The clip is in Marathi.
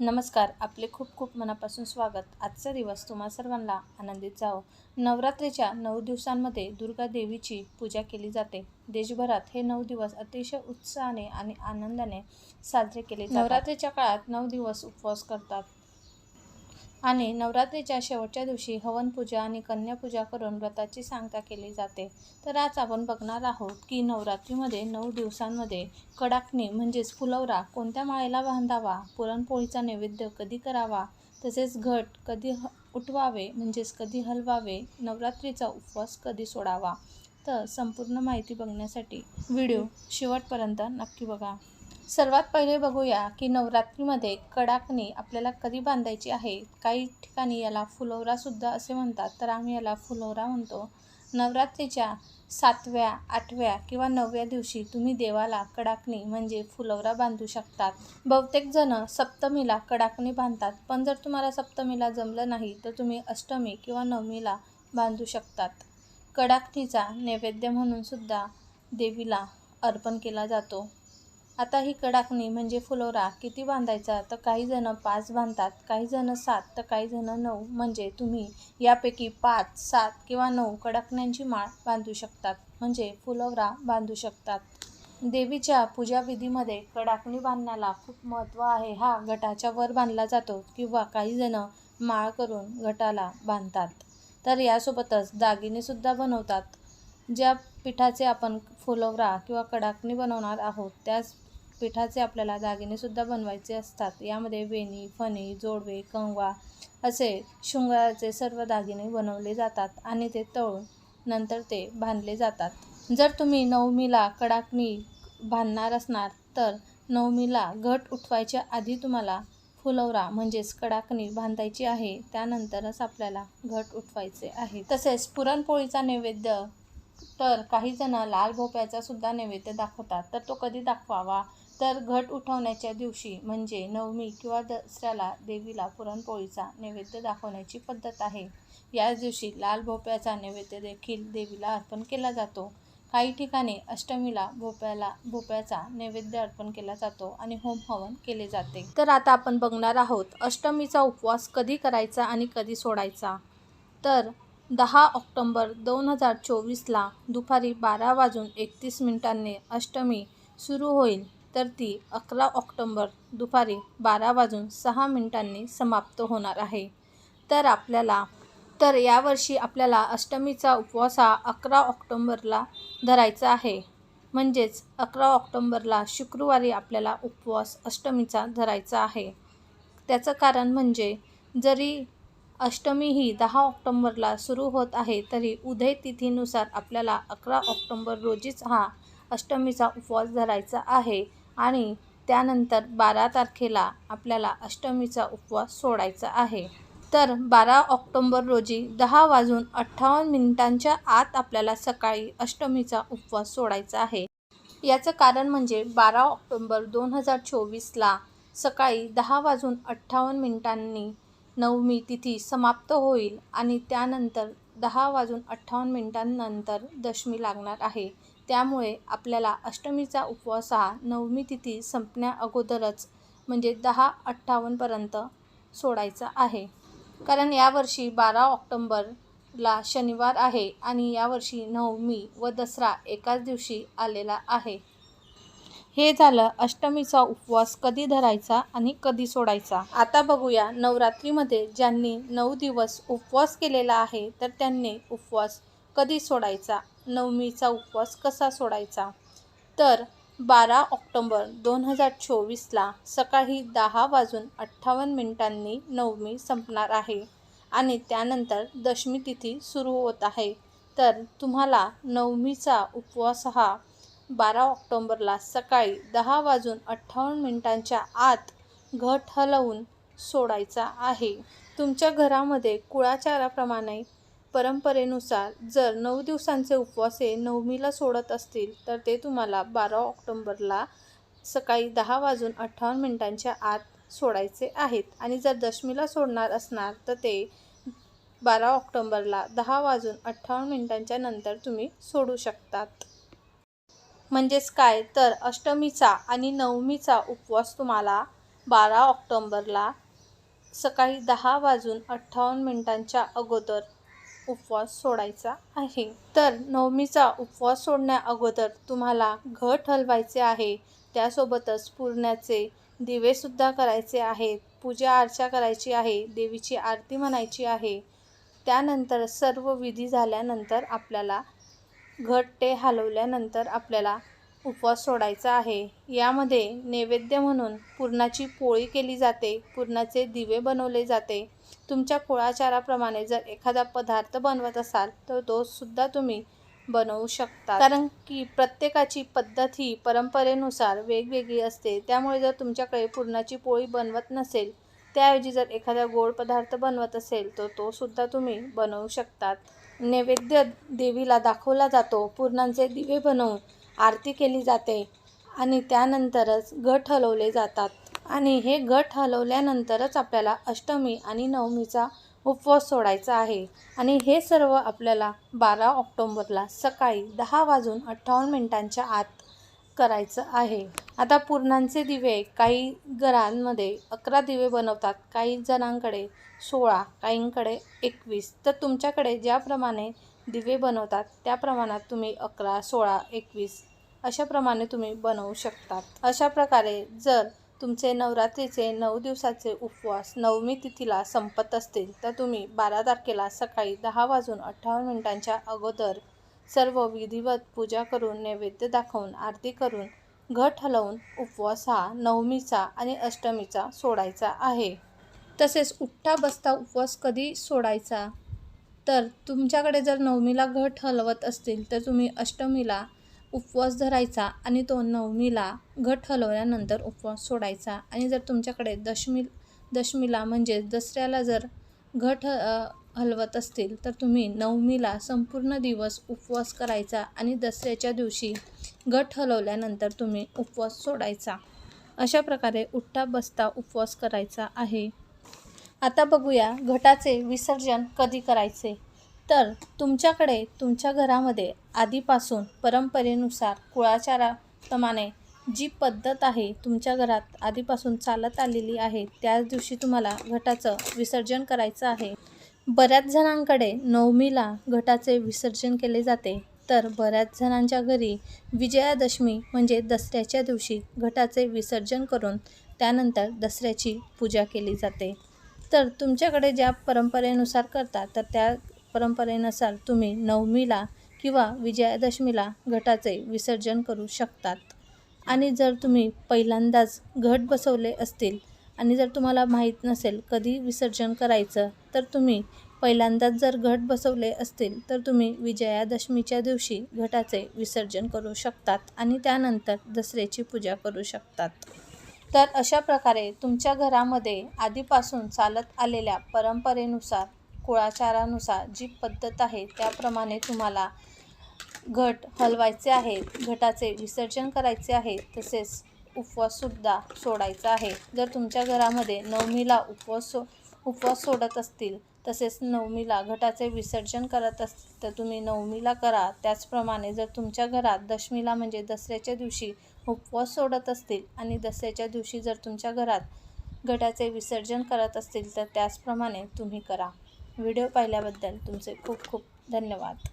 नमस्कार. आपले खूप खूप मनापासून स्वागत. आजचा दिवस तुम्हा सर्वांना आनंदित जावो. नवरात्रीच्या नऊ दिवसांमध्ये दुर्गा देवीची पूजा केली जाते. देशभरात हे नऊ दिवस अतिशय उत्साहाने आणि आनंदाने साजरे केले नवरात्रीच्या काळात नऊ दिवस उपवास करतात. आणि नवरात्रीच्या शेवटच्या दिवशी हवन पूजा आणि कन्यापूजा करून व्रताची सांगता केली जाते. तर आज आपण बघणार आहोत की नवरात्रीमध्ये नऊ दिवसांमध्ये कडाकणी म्हणजेच फुलवरा कोणत्या माळेला बांधावा पुरणपोळीचा नैवेद्य कधी करावा तसेच घट कधी ह उठवावे म्हणजेच कधी हलवावे नवरात्रीचा उपवास कधी सोडावा तर संपूर्ण माहिती बघण्यासाठी व्हिडिओ शेवटपर्यंत नक्की बघा. सर्वात पहिले बघूया की नवरात्रीमध्ये कडाकणी आपल्याला कधी बांधायची आहे? काही ठिकाणी याला फुलवरासुद्धा असे म्हणतात. तर आम्ही याला फुलवरा म्हणतो. नवरात्रीच्या सातव्या आठव्या किंवा नवव्या दिवशी तुम्ही देवाला कडाकणी म्हणजे फुलवरा बांधू शकतात. बहुतेक जण सप्तमीला कडाकणी बांधतात. पण जर तुम्हाला सप्तमीला जमलं नाही तर तुम्ही अष्टमी किंवा नवमीला बांधू शकतात. कडाकणीचा नैवेद्य म्हणून सुद्धा देवीला अर्पण केला जातो. आता ही कडाकणी म्हणजे फुलोरा किती बांधायचा? तर काही जण पाच बांधतात काही जण सात तर काही जण नऊ. म्हणजे तुम्ही यापैकी पाच सात किंवा नऊ कडाकण्यांची माळ बांधू शकतात. म्हणजे फुलोरा बांधू शकतात. देवीच्या पूजाविधीमध्ये कडाकणी बांधण्याला खूप महत्त्व आहे. हा गटाच्या वर बांधला जातो किंवा काही जण माळ करून गटाला बांधतात. तर यासोबतच दागिनेसुद्धा बनवतात. ज्या पिठाचे आपण फुलवरा किंवा कडाकणी बनवणार आहोत त्याच पिठाचे आपल्याला दागिनेसुद्धा बनवायचे असतात. यामध्ये वेणी फणी जोडवे कंगवा असे शृंगाराचे सर्व दागिने बनवले जातात आणि ते तळून नंतर ते बांधले जातात. जर तुम्ही नवमीला कडाकणी बांधणार असणार तर नवमीला घट उठवायच्या आधी तुम्हाला फुलवरा म्हणजेच कडाकणी बांधायची आहे. त्यानंतरच आपल्याला घट उठवायचे आहे. तसेच पुरणपोळीचा नैवेद्य तर काही जण लाल भोप्याचा सुद्धा नैवेद्य दाखवतात. तर तो कधी दाखवावा? तर घट उठवण्याच्या दिवशी म्हणजे नवमी किंवा दसऱ्याला देवीला पुरणपोळीचा नैवेद्य दाखवण्याची पद्धत आहे. याच दिवशी लाल भोपळ्याचा नैवेद्य देखील देवीला अर्पण केला जातो. काही ठिकाणी अष्टमीला भोपळ्याला भोपळ्याचा नैवेद्य अर्पण केला जातो आणि होम हवन केले जाते. तर आता आपण बघणार आहोत अष्टमीचा उपवास कधी करायचा आणि कधी सोडायचा? तर दहा ऑक्टोंबर दोन हजार चोवीसला दुपारी बारा वाजून एकतीस मिनिटांनी अष्टमी सुरू होईल. तर ती अकरा ऑक्टोंबर दुपारी बारा वाजून सहा मिनिटांनी समाप्त होणार आहे. तर आपल्याला तर यावर्षी आपल्याला अष्टमीचा उपवास हा अकरा ऑक्टोंबरला धरायचा आहे. म्हणजेच अकरा ऑक्टोंबरला शुक्रवारी आपल्याला उपवास अष्टमीचा धरायचा आहे. त्याचं कारण म्हणजे जरी अष्टमी ही दहा ऑक्टोंबरला सुरू होत आहे तरी उदय तिथीनुसार आपल्याला अकरा ऑक्टोंबर रोजीच हा अष्टमीचा उपवास धरायचा आहे. आणि त्यानंतर बारा तारखेला आपल्याला अष्टमीचा उपवास सोडायचा आहे. तर बारा ऑक्टोंबर रोजी दहा वाजून अठ्ठावन्न मिनिटांच्या आत आपल्याला सकाळी अष्टमीचा उपवास सोडायचा आहे. याचं कारण म्हणजे बारा ऑक्टोंबर दोन हजार चोवीसला सकाळी दहा वाजून अठ्ठावन्न मिनिटांनी नवमी तिथी समाप्त होईल आणि त्यानंतर दहा वाजून अठ्ठावन्न मिनिटांनंतर दशमी लागणार आहे. त्यामुळे आपल्याला अष्टमीचा उपवास हा नवमी तिथी संपण्या अगोदरच म्हणजे दहा अठ्ठावन्नपर्यंत सोडायचा आहे. कारण यावर्षी बारा ऑक्टोंबरला शनिवार आहे आणि यावर्षी नवमी व दसरा एकाच दिवशी आलेला आहे. हे झालं अष्टमीचा उपवास कधी धरायचा आणि कधी सोडायचा. आता बघूया नवरात्रीमध्ये ज्यांनी नऊ दिवस उपवास केलेला आहे तर त्यांनी उपवास कधी सोडायचा? नवमीचा उपवास कसा सोडायचा? तर बारा ऑक्टोंबर दोन हजार चोवीसला सकाळी दहा वाजून अठ्ठावन्न मिनिटांनी नवमी संपणार आहे आणि त्यानंतर दशमी तिथी सुरू होत आहे. तर तुम्हाला नवमीचा उपवास हा बारा ऑक्टोंबरला सकाळी दहा वाजून अठ्ठावन्न मिनिटांच्या आत घट हलवून सोडायचा आहे. तुमच्या घरामध्ये कुळाचाराप्रमाणे परंपरेनुसार जर नऊ दिवसांचे उपवास हे नवमीला सोडत असतील तर ते तुम्हाला बारा ऑक्टोंबरला सकाळी दहा वाजून अठ्ठावन्न मिनिटांच्या आत सोडायचे आहेत. आणि जर दशमीला सोडणार असणार तर ते बारा ऑक्टोंबरला दहा वाजून अठ्ठावन्न मिनिटांच्या नंतर तुम्ही सोडू शकतात. म्हणजेच काय? तर अष्टमीचा आणि नवमीचा उपवास तुम्हाला बारा ऑक्टोंबरला सकाळी दहा वाजून अठ्ठावन्न मिनिटांच्या अगोदर उपवास सोडायचा आहे. तर नवमीचा उपवास सोडण्या अगोदर तुम्हाला घट हलवायचे आहे. त्यासोबतच पुरण्याचे दिवेसुद्धा करायचे आहेत पूजा अर्चा करायची आहे. देवीची आरती म्हणायची आहे. त्यानंतर सर्व विधी झाल्यानंतर आपल्याला घट ते हलवल्यानंतर आपल्याला उपवास सोडायचा आहे. यामध्ये नैवेद्य म्हणून पुरणाची पोळी केली जाते. पुरणाचे दिवे बनवले जाते. तुमच्या कुळाचाराप्रमाणे जर एखादा पदार्थ बनवत असाल तर तो सुद्धा तुम्ही बनवू शकता. कारण की प्रत्येकाची पद्धत ही परंपरेनुसार वेगवेगळी असते. त्यामुळे जर तुमच्याकडे पुरणाची पोळी बनवत नसेल त्याऐवजी जर एखादा गोड पदार्थ बनवत असेल तर तो सुद्धा तुम्ही बनवू शकतात. नैवेद्य देवीला दाखवला जातो. पुरणांचे दिवे बनवून आरती केली जाते आणि त्यानंतरच गट हलवले जातात. आणि हे गट हलवल्यानंतरच आपल्याला अष्टमी आणि नवमीचा उपवास सोडायचा आहे. आणि हे सर्व आपल्याला बारा ऑक्टोंबरला सकाळी दहा वाजून अठ्ठावन्न मिनिटांच्या आत करायचं आहे. आता पूर्णांचे दिवे काही घरांमध्ये अकरा दिवे बनवतात काही जणांकडे सोळा काहींकडे एकवीस. तर तुमच्याकडे ज्याप्रमाणे दिवे बनवतात. त्या प्रमाणात तुम्ही अकरा सोळा एकवीस अशाप्रमाणे तुम्ही बनवू शकतात. अशा प्रकारे जर तुमचे नवरात्रीचे नऊ दिवसाचे उपवास नवमी तिथीला संपत असतील तर तुम्ही बारा तारखेला सकाळी दहा वाजून अठ्ठावन्न मिनिटांच्या अगोदर सर्व विधिवत पूजा करून नैवेद्य दाखवून आरती करून घट हलवून उपवास हा नवमीचा आणि अष्टमीचा सोडायचा आहे. तसेच उठ्ठा बसता उपवास कधी सोडायचा? तर तुमच्याकडे जर नवमीला घट हलवत असतील तर तुम्ही अष्टमीला उपवास धरायचा आणि तो नवमीला घट हलवल्यानंतर उपवास सोडायचा. आणि जर तुमच्याकडे दशमी दशमीला म्हणजे दसऱ्याला जर घट हलवत असतील तर तुम्ही नवमीला संपूर्ण दिवस उपवास करायचा आणि दसऱ्याच्या दिवशी घट हलवल्यानंतर तुम्ही उपवास सोडायचा. अशा प्रकारे उठ्ठा बसता उपवास करायचा आहे. आता बघूया घटाचे विसर्जन कधी करायचे? तर तुमच्याकडे तुमच्या घरामध्ये आधीपासून परंपरेनुसार कुळाचाराप्रमाणे जी पद्धत आहे तुमच्या घरात आधीपासून चालत आलेली आहे त्याच दिवशी तुम्हाला घटाचं विसर्जन करायचं आहे. बऱ्याच जणांकडे नवमीला घटाचे विसर्जन केले जाते. तर बऱ्याच जणांच्या घरी विजयादशमी म्हणजे दसऱ्याच्या दिवशी घटाचे विसर्जन करून त्यानंतर दसऱ्याची पूजा केली जाते. तर तुमच्याकडे ज्या परंपरेनुसार करता तर त्या परंपरेनुसार तुम्ही नवमीला किंवा विजयादशमीला घटाचे विसर्जन करू शकतात. आणि जर तुम्ही पहिल्यांदाच घट बसवले असतील आणि जर तुम्हाला माहीत नसेल कधी विसर्जन करायचं तर तुम्ही पहिल्यांदाच जर घट बसवले असतील तर तुम्ही विजयादशमीच्या दिवशी घटाचे विसर्जन करू शकतात आणि त्यानंतर दसऱ्याची पूजा करू शकतात. तर अशा प्रकारे तुमच्या घरामध्ये आधीपासून चालत आलेल्या परंपरेनुसार कुळाचारानुसार जी पद्धत आहे त्याप्रमाणे तुम्हाला घट हलवायचे आहेत घटाचे विसर्जन करायचे आहे तसेच उपवाससुद्धा सोडायचा आहे. जर तुमच्या घरामध्ये नवमीला उपवास सो उपवास सोडत असतील तसेच नवमीला घटाचे विसर्जन करत असतील तर तुम्ही नवमीला करा. त्याचप्रमाणे जर तुमच्या घरात दशमीला म्हणजे दसऱ्याच्या दिवशी उपवास सोडत असतील आणि दसऱ्याच्या दिवशी जर तुमच्या घरात घटाचे विसर्जन करत असतील तर त्याचप्रमाणे तुम्ही करा. व्हिडिओ पाहिल्याबद्दल तुमचे खूप खूप धन्यवाद.